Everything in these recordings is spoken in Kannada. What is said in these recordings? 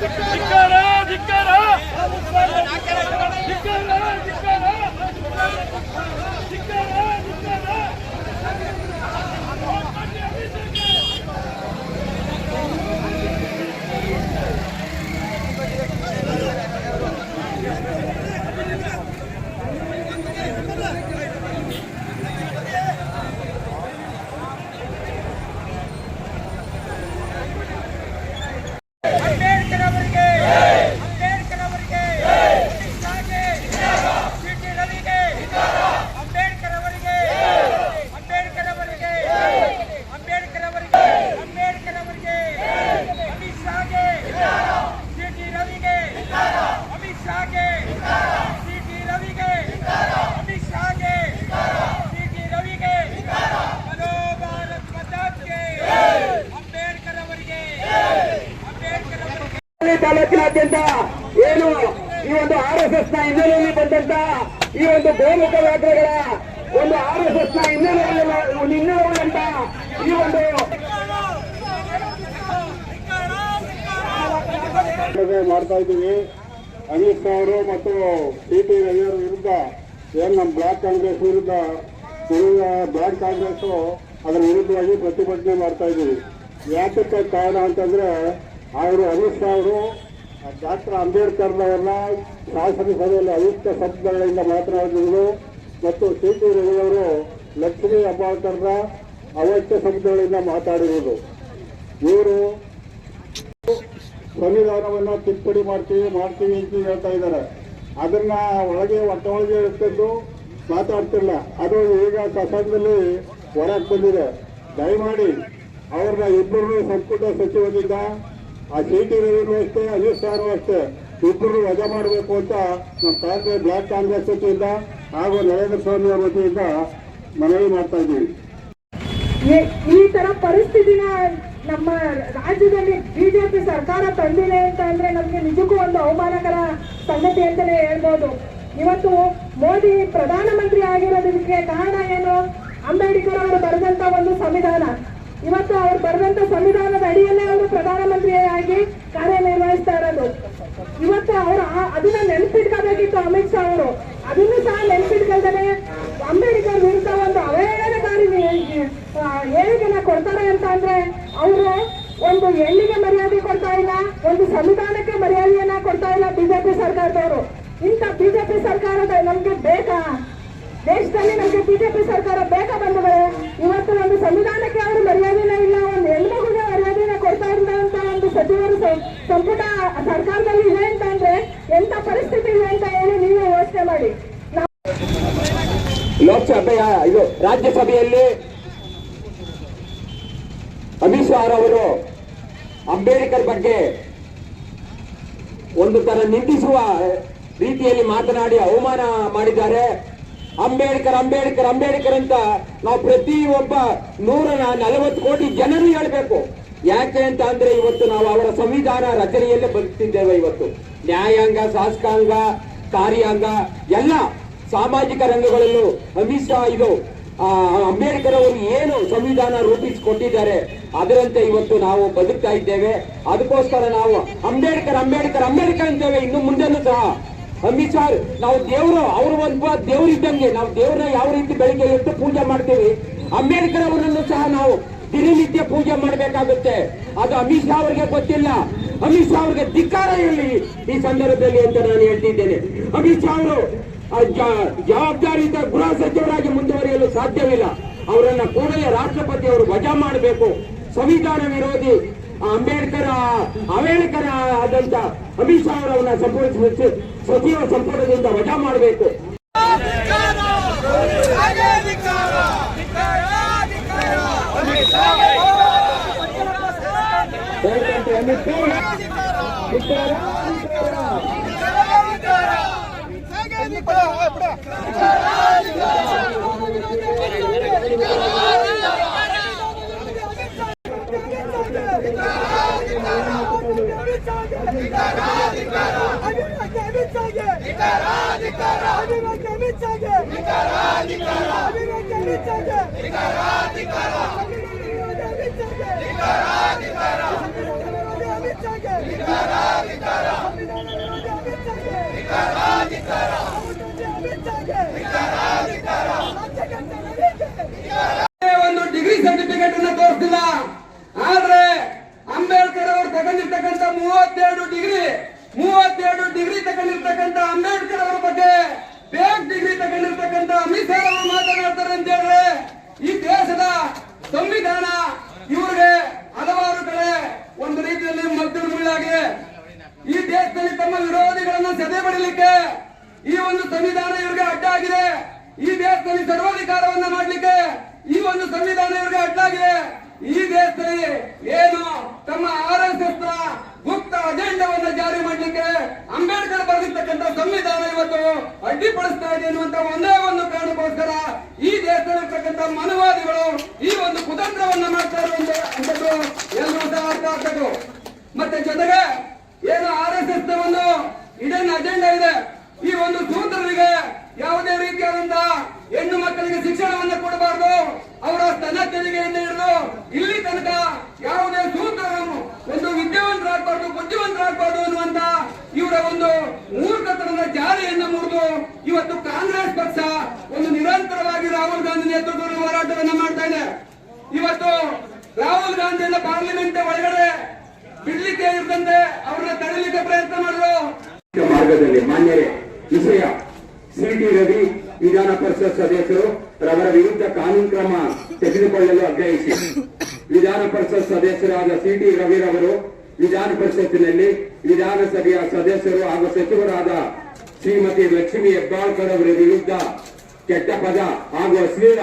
ಧಿಕ್ಕಾರ ಧಿಕ್ಕಾರ ಧಿಕ್ಕಾರ ಧಿಕ್ಕಾರ ಧಿಕ್ಕಾರ ಧಿಕ್ಕಾರ ಅಂಬೇಡ್ಕರ್ ಅವರಿಗೆ ಅಂಬೇಡ್ಕರ್ ಅವರಿಗೆ ಅಮಿತ್ ಶಾಗೆ ಸಿಟಿ ರವಿಗೆ ಅಂಬೇಡ್ಕರ್ ಅವರಿಗೆ ಅಂಬೇಡ್ಕರ್ ಅವರಿಗೆ ಅಂಬೇಡ್ಕರ್ ಅವರಿಗೆ ಅಂಬೇಡ್ಕರ್ ಅವರಿಗೆ ಅಮಿತ್ ಶಾಗೆ ಸಿಟಿ ರವಿಗೆ ಅಮಿತ್ ಶಾಗೆ ಸಿಟಿ ರವಿಗೆ ಅಮಿತ್ ಶಾಗೆ ಸಿಟಿ ರವಿಗೆ ಬಲೋ ಭಾರತ್ ಮತಾಕ್ಕೆ ಅಂಬೇಡ್ಕರ್ ಅವರಿಗೆ ಅಂಬೇಡ್ಕರ್ ಅವರಿಗೆ ಈ ಏನು ಈ ಒಂದು ಆರ್ ಎಸ್ ಎಸ್ನ ಹಿನ್ನೆಲೆಯಲ್ಲಿ ಬಂದಂತ ಈ ಒಂದು ಗೋಮುಖ ಯಾತ್ರೆಗಳ ಒಂದು ಆರ್ ಎಸ್ ಎಸ್ನ ಹಿನ್ನೆಲೆಯಲ್ಲಿ ಈ ಒಂದು ಮಾಡ್ತಾ ಇದ್ದೀವಿ. ಅಮಿತ್ ಶಾ ಅವರು ಮತ್ತು ಟಿ ಟಿ ರವಿಯವರ ವಿರುದ್ಧ, ಏನು ನಮ್ಮ ಬ್ಲಾಕ್ ಕಾಂಗ್ರೆಸ್ ವಿರುದ್ಧ ಬ್ಲಾಕ್ ಕಾಂಗ್ರೆಸ್ ಅದರ ವಿರುದ್ಧವಾಗಿ ಪ್ರತಿಭಟನೆ ಮಾಡ್ತಾ ಇದ್ದೀವಿ. ಯಾತಕ್ಕೆ ಕಾರಣ ಅಂತಂದ್ರೆ, ಅವರು ಅಮಿತ್ ಶಾ ಅವರು ಡಾಕ್ಟರ್ ಅಂಬೇಡ್ಕರ್ ಅವರನ್ನ ಶಾಸನಸಭೆಯಲ್ಲಿ ಅಯುಕ್ತ ಶಬ್ದಗಳಿಂದ ಮಾತನಾಡಿದ್ರು ಮತ್ತು ಸಿಟಿ ರವಿಯವರು ಲಕ್ಷ್ಮೀ ಹೆಬ್ಬಾಳ್ಕರ್ನ ಅವಶ್ಯ ಶಬ್ದಗಳಿಂದ ಮಾತಾಡಿರುವುದು. ಇವರು ಸಂವಿಧಾನವನ್ನ ತಿದ್ದುಪಡಿ ಮಾಡ್ತೀವಿ ಮಾಡ್ತೀವಿ ಅಂತ ಹೇಳ್ತಾ ಇದ್ದಾರೆ. ಅದನ್ನ ಒಳಗೆ ಒಟ್ಟ ಒಳಗೆ ಇಟ್ಕೊಂಡು ಮಾತಾಡ್ತಿಲ್ಲ. ಅದು ಈಗ ಸದನದಲ್ಲಿ ಹೊರಗೆ ಬಂದಿದೆ. ದಯಮಾಡಿ ಅವ್ರನ್ನ ಇಬ್ಬರು ಸಂಪುಟ ಸಚಿವರಿಂದ ಆ ಸೀಟ್ ರವಿನೂ ಅಷ್ಟೇ ಅಮಿತ್ ಶಾನು ಅಷ್ಟೇ ಇಬ್ಬರು ವಜಾ ಮಾಡಬೇಕು ಅಂತ ನಮ್ಮ ಕಾಂಗ್ರೆಸ್ ಬ್ಲಾಕ್ ಕಾಂಗ್ರೆಸ್ ವತಿಯಿಂದ ಹಾಗೂ ನರೇಂದ್ರ ಸ್ವಾಮಿ ಅವರ ವತಿಯಿಂದ ಮನವಿ ಮಾಡ್ತಾ ಇದ್ದೀವಿ. ಈ ತರ ಪರಿಸ್ಥಿತಿನ ನಮ್ಮ ರಾಜ್ಯದಲ್ಲಿ ಬಿಜೆಪಿ ಸರ್ಕಾರ ತಂದಿದೆ ಅಂತ ಅಂದ್ರೆ ನಮ್ಗೆ ನಿಜಕ್ಕೂ ಒಂದು ಅವಮಾನಕರ ಸಂಗತಿ ಅಂತಲೇ ಹೇಳ್ಬೋದು. ಇವತ್ತು ಮೋದಿ ಪ್ರಧಾನಮಂತ್ರಿ ಆಗಿರೋದಕ್ಕೆ ಕಾರಣ ಏನು? ಅಂಬೇಡ್ಕರ್ ಅವರು ಬರೆದಂತ ಒಂದು ಸಂವಿಧಾನ. ಇವತ್ತು ಅವ್ರು ಬರೆದಂತ ಸಂವಿಧಾನದ ಅಡಿಯಲ್ಲೇ ಅವರು ಪ್ರಧಾನಮಂತ್ರಿಯಾಗಿ ಕಾರ್ಯನಿರ್ವಹಿಸ್ತಾ ಇರೋದು. ಇವತ್ತು ಅವರು ಅದನ್ನ ನೆನಪಿಟ್ಕೋಬೇಕಿತ್ತು ಅಮಿತ್ ಶಾ ಅವರು. ಅದನ್ನು ಸಹ ನೆನಪಿಟ್ಕೊಳ್ತಾನೆ ಅಂಬೇಡ್ಕರ್ ವಿರುದ್ಧ ಒಂದು ಅವಹೇಳನಕಾರಿ ಹೇಳಿಕೆನ ಕೊಡ್ತಾರೆ ಅಂತ ಅಂದ್ರೆ ಅವರು ಒಂದು ಹೆಣ್ಣಿಗೆ ಮರ್ಯಾದೆ ಕೊಡ್ತಾ ಇಲ್ಲ, ಒಂದು ಸಂವಿಧಾನಕ್ಕೆ ಮರ್ಯಾದೆಯನ್ನ ಕೊಡ್ತಾ ಇಲ್ಲ ಬಿಜೆಪಿ ಸರ್ಕಾರದವರು. ಇಂಥ ಬಿಜೆಪಿ ಸರ್ಕಾರದ ನಮ್ಗೆ ಬೇಕಾ? ದೇಶದಲ್ಲಿ ನಮಗೆ ಬಿಜೆಪಿ ಸರ್ಕಾರ ಬೇಕಾ ಬಂದವರೆ, ಇವತ್ತು ಒಂದು ಸಂವಿಧಾನಕ್ಕೆ ಅವರು ಮರ್ಯಾದೆನ ಇಲ್ಲ, ಒಂದು ಹೆಣ್ಮಗುಗೆ ಮರ್ಯಾದೆನ ಕೊಡ್ತಾ ಇರುವಂತ ಒಂದು ಸಚಿವರು ಸಂಪುಟ ಸರ್ಕಾರದಲ್ಲಿ ಇದೆ ಅಂತ ಅಂದ್ರೆ ಎಂತ ಪರಿಸ್ಥಿತಿ ಇದೆ ಅಂತ ಹೇಳಿ ನೀವೇ ಯೋಚನೆ ಮಾಡಿ. ಲೋಕಸಭೆಯ ಇದು ರಾಜ್ಯಸಭೆಯಲ್ಲಿ ಅಮಿತ್ ಶಾ ಅವರು ಅಂಬೇಡ್ಕರ್ ಬಗ್ಗೆ ಒಂದು ತರ ನಿಂದಿಸುವ ರೀತಿಯಲ್ಲಿ ಮಾತನಾಡಿ ಅವಮಾನ ಮಾಡಿದ್ದಾರೆ. ಅಂಬೇಡ್ಕರ್ ಅಂಬೇಡ್ಕರ್ ಅಂಬೇಡ್ಕರ್ ಅಂತ ನಾವು ಪ್ರತಿ ಒಬ್ಬ ನೂರ ನಲವತ್ತು ಕೋಟಿ ಜನರು ಹೇಳ್ಬೇಕು. ಯಾಕೆ ಅಂತ ಅಂದ್ರೆ ಇವತ್ತು ನಾವು ಅವರ ಸಂವಿಧಾನ ರಚನೆಯಲ್ಲೇ ಬದುಕ್ತಿದ್ದೇವೆ ಇವತ್ತು. ನ್ಯಾಯಾಂಗ, ಶಾಸಕಾಂಗ, ಕಾರ್ಯಾಂಗ, ಎಲ್ಲ ಸಾಮಾಜಿಕ ರಂಗಗಳಲ್ಲೂ ಅಮಿತ್ ಶಾ ಇದು ಅಂಬೇಡ್ಕರ್ ಅವರು ಏನು ಸಂವಿಧಾನ ರೂಪಿಸಿಕೊಟ್ಟಿದ್ದಾರೆ ಅದರಂತೆ ಇವತ್ತು ನಾವು ಬದುಕ್ತಾ ಇದ್ದೇವೆ. ಅದಕ್ಕೋಸ್ಕರ ನಾವು ಅಂಬೇಡ್ಕರ್ ಅಂಬೇಡ್ಕರ್ ಅಂಬೇಡ್ಕರ್ ಅಂತೇವೆ. ಇನ್ನು ಮುಂದೆನೂ ಸಹ ಅಮಿತ್ ನಾವು ದೇವರು, ಅವರು ಒಬ್ಬ ದೇವ್ರ ಇದ್ದಂಗೆ. ನಾವು ದೇವ್ರನ್ನ ಯಾವ ರೀತಿ ಬೆಳಿಗ್ಗೆ ಎದ್ದು ಪೂಜೆ ಮಾಡ್ತೀವಿ, ಅಂಬೇಡ್ಕರ್ ಅವರನ್ನು ಸಹ ನಾವು ದಿನನಿತ್ಯ ಪೂಜೆ ಮಾಡಬೇಕಾಗುತ್ತೆ. ಅದು ಅಮಿತ್ ಶಾ ಅವರಿಗೆ ಗೊತ್ತಿಲ್ಲ. ಅಮಿತ್ ಶಾ ಅವರಿಗೆ ಧಿಕ್ಕಾರ ಇರಲಿ ಈ ಸಂದರ್ಭದಲ್ಲಿ ಅಂತ ನಾನು ಹೇಳ್ತಿದ್ದೇನೆ. ಅಮಿತ್ ಶಾ ಅವರು ಜವಾಬ್ದಾರಿಯುತ ಗೃಹ ಸಚಿವರಾಗಿ ಮುಂದುವರಿಯಲು ಸಾಧ್ಯವಿಲ್ಲ. ಅವರನ್ನ ಕೂಡಲೇ ರಾಷ್ಟ್ರಪತಿ ಅವರು ವಜಾ ಮಾಡಬೇಕು. ಸಂವಿಧಾನ ವಿರೋಧಿ ಅಂಬೇಡ್ಕರ್ ಅವೇಳಕರ ಆದಂತ ಅಮಿತ್ ಶಾ ಅವರನ್ನ ಸಚಿ- ಸಚಿವ ಸಂಪುಟದಿಂದ ವಜಾ ಮಾಡಬೇಕು. ಅಮಿತ್ ಶಾಗೆ ವಿರೋಧಿ ಅಮಿತ್ ಶಾಗೆ ನವೀನ್ಗೆ ಒಂದು ಡಿಗ್ರಿ ಸರ್ಟಿಫಿಕೇಟ್ ಅನ್ನ ತೋರಿಸಿಲ್ಲ. ಆದ್ರೆ ಅಂಬೇಡ್ಕರ್ ಅವರು ತಗೊಂಡಿರ್ತಕ್ಕಂಥ ಮೂವತ್ತೆರಡು ಡಿಗ್ರಿ, ಮೂವತ್ತೆರಡು ಡಿಗ್ರಿ ತಗೊಂಡಿರ್ತಕ್ಕಂಥ ಅಂಬೇಡ್ಕರ್ ಅವರ ಬಗ್ಗೆ ಬೇಕ್ ಡಿಗ್ರಿ ತಗೊಂಡಿರ್ತಕ್ಕಂಥ ಅಮಿತ್ ಶಾ ಅವರು ಮಾತನಾಡ್ತಾರೆ ಅಂತ ಹೇಳಿದ್ರೆ ಈ ದೇಶದ ಸಂವಿಧಾನ ಇವರಿಗೆ ಹಲವಾರು ಕಡೆ ಒಂದು ರೀತಿಯಲ್ಲಿ ಮದ್ದುಗಳಾಗಿ ಈ ದೇಶದಲ್ಲಿ ತಮ್ಮ ವಿರೋಧಿಗಳನ್ನ ಸದೆ ಬಡಲಿಕ್ಕೆ ಈ ಒಂದು ಸಂವಿಧಾನ ಇವರಿಗೆ ಅಡ್ಡ ಆಗಿದೆ ಈ ದೇಶದಲ್ಲಿ ಸರ್ವಾಧಿಕಾರವನ್ನ ಮಾಡಲಿಕ್ಕೆ ಈ ಒಂದು ಸಂವಿಧಾನ ಇವರಿಗೆ ಅಡ್ಡಾಗಿದೆ. ಈ ದೇಶದಲ್ಲಿ ಏನು ತಮ್ಮ ಆರ್ ಎಸ್ ಎಸ್ ಗುಪ್ತ ಅಜೆಂಡಾವನ್ನು ಜಾರಿ ಮಾಡಲಿಕ್ಕೆ ಅಂಬೇಡ್ಕರ್ ಬರೆದಿರ್ತಕ್ಕಂಥ ಸಂವಿಧಾನ ಇವತ್ತು ಅಡ್ಡಿಪಡಿಸ್ತಾ ಇದೆ ಅನ್ನುವಂತ ಒಂದೇ ಒಂದು ಕಾರಣಕ್ಕೋಸ್ಕರ ಈ ದೇಶದಲ್ಲಿರ್ತಕ್ಕಂಥ ಮನವಾದಿಗಳು ಈ ಒಂದು ಕುತಂತ್ರವನ್ನ ಮಾಡ್ತಾ ಇರುವಂತ ಅಂತದ್ದು ಎಲ್ಲರೂ ಸಹ ಅರ್ಥ ಆಗ್ಬೇಕು ಮತ್ತೆ ಜೊತೆಗೆ ಏನು ಆರ್ ಎಸ್ ಎಸ್ ಒಂದು ಇಡನ್ ಅಜೆಂಡಾ ಇದೆ ಈ ಒಂದು ಸೂತ್ರರಿಗೆ ಯಾವುದೇ ರೀತಿಯಾದಂತಹ ಹೆಣ್ಣು ಮಕ್ಕಳಿಗೆ ಶಿಕ್ಷಣವನ್ನು ಕೊಡಬಾರದು ಅವರ ಸ್ತನ ತೆರಿಗೆಯಿಂದ ಹಿಡಿದು ಇಲ್ಲಿ ತನಕ ಯಾವುದೇ ಸೂತ್ರವನ್ನು ಒಂದು ವಿದ್ಯಾವಂತರಾಗಬಾರ್ದು ಬುದ್ಧಿವಂತರಾಗಬಾರ್ದು ಅನ್ನುವಂತ ಇವರ ಒಂದು ಮೂರ್ಖತನದ ಜಾರಿಯನ್ನು ಮುರಿದು ಇವತ್ತು ಕಾಂಗ್ರೆಸ್ ಪಕ್ಷ ಒಂದು ನಿರಂತರವಾಗಿ ರಾಹುಲ್ ಗಾಂಧಿ ನೇತೃತ್ವದಲ್ಲಿ ಹೋರಾಟವನ್ನ ಮಾಡ್ತಾ ಇದೆ. ಇವತ್ತು ರಾಹುಲ್ ಗಾಂಧಿಯನ್ನ ಪಾರ್ಲಿಮೆಂಟ್ ಒಳಗಡೆ ಬಿಡ್ಲಿಕ್ಕೆ ಇರ್ತಂತೆ, ಅವ್ರನ್ನ ತಡಲಿಕ್ಕೆ ಪ್ರಯತ್ನ ಮಾಡಿದ್ರು ಮಾರ್ಗದಲ್ಲಿ ಮಾನ್ಯರೇ, ವಿಷಯ. ಸಿಟಿ ರವಿ ವಿಧಾನ ಪರಿಷತ್ ಸದಸ್ಯರು ರವರ ವಿರುದ್ಧ ಕಾನೂನು ಕ್ರಮ ತೆಗೆದುಕೊಳ್ಳಲು ಆಗ್ರಹಿಸಿ. ವಿಧಾನ ಪರಿಷತ್ ಸದಸ್ಯರಾದ ಸಿಟಿ ರವಿರವರು ವಿಧಾನ ಪರಿಷತ್ತಿನಲ್ಲಿ ವಿಧಾನಸಭೆಯ ಸದಸ್ಯರು ಹಾಗೂ ಸಚಿವರಾದ ಶ್ರೀಮತಿ ಲಕ್ಷ್ಮಿ ಹೆಬ್ಬಾಳ್ಕರ್ ಅವರ ವಿರುದ್ಧ ಕೆಟ್ಟ ಪದ ಹಾಗೂ ಅಶ್ಲೀಲ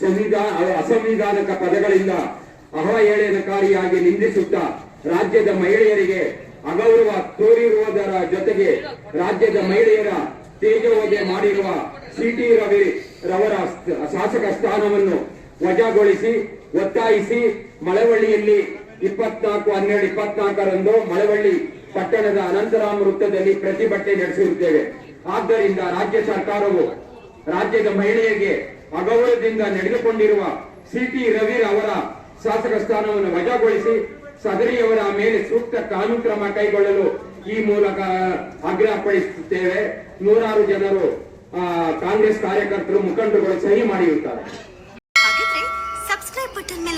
ಸಂವಿಧಾನ, ಅಸಂವಿಧಾನಕ ಪದಗಳಿಂದ ಅವಹೇಳನಕಾರಿಯಾಗಿ ನಿಂದಿಸುತ್ತಾ ರಾಜ್ಯದ ಮಹಿಳೆಯರಿಗೆ ಅಗೌರವ ತೋರಿರುವುದರ ಜೊತೆಗೆ ರಾಜ್ಯದ ಮಹಿಳೆಯರ ತೇಜೋವಧೆ ಮಾಡಿರುವ ಸಿಟಿ ರವಿ ರವರ ಶಾಸಕ ಸ್ಥಾನವನ್ನು ವಜಾಗೊಳಿಸಿ, ಒತ್ತಾಯಿಸಿ ಮಳವಳ್ಳಿಯಲ್ಲಿ ಇಪ್ಪತ್ನಾಲ್ಕು, ಹನ್ನೆರಡು, ಇಪ್ಪತ್ನಾಲ್ಕರಂದು ಮಳವಳ್ಳಿ ಪಟ್ಟಣದ ಅನಂತರಾಮ ವೃತ್ತದಲ್ಲಿ ಪ್ರತಿಭಟನೆ ನಡೆಸಿರುತ್ತೇವೆ ಆದ್ದರಿಂದ ರಾಜ್ಯ ಸರ್ಕಾರವು ರಾಜ್ಯದ ಮಹಿಳೆಯರಿಗೆ ಅಗೌರವದಿಂದ ನಡೆದುಕೊಂಡಿರುವ ಸಿಟಿ ರವಿ ಅವರ ಶಾಸಕ ಸ್ಥಾನವನ್ನು ವಜಾಗೊಳಿಸಿ ಸದರಿಯವರ ಮೇಲೆ ಸೂಕ್ತ ಕಾನೂನು ಕ್ರಮ ಕೈಗೊಳ್ಳಲು ಈ ಮೂಲಕ ಆಗ್ರಹಪಡಿಸುತ್ತೇವೆ. ನೂರಾರು ಜನರು ಕಾಂಗ್ರೆಸ್ ಕಾರ್ಯಕರ್ತರು ಮುಖಂಡರುಗಳು ಸಹಿ ಮಾಡಿರುತ್ತಾರೆ.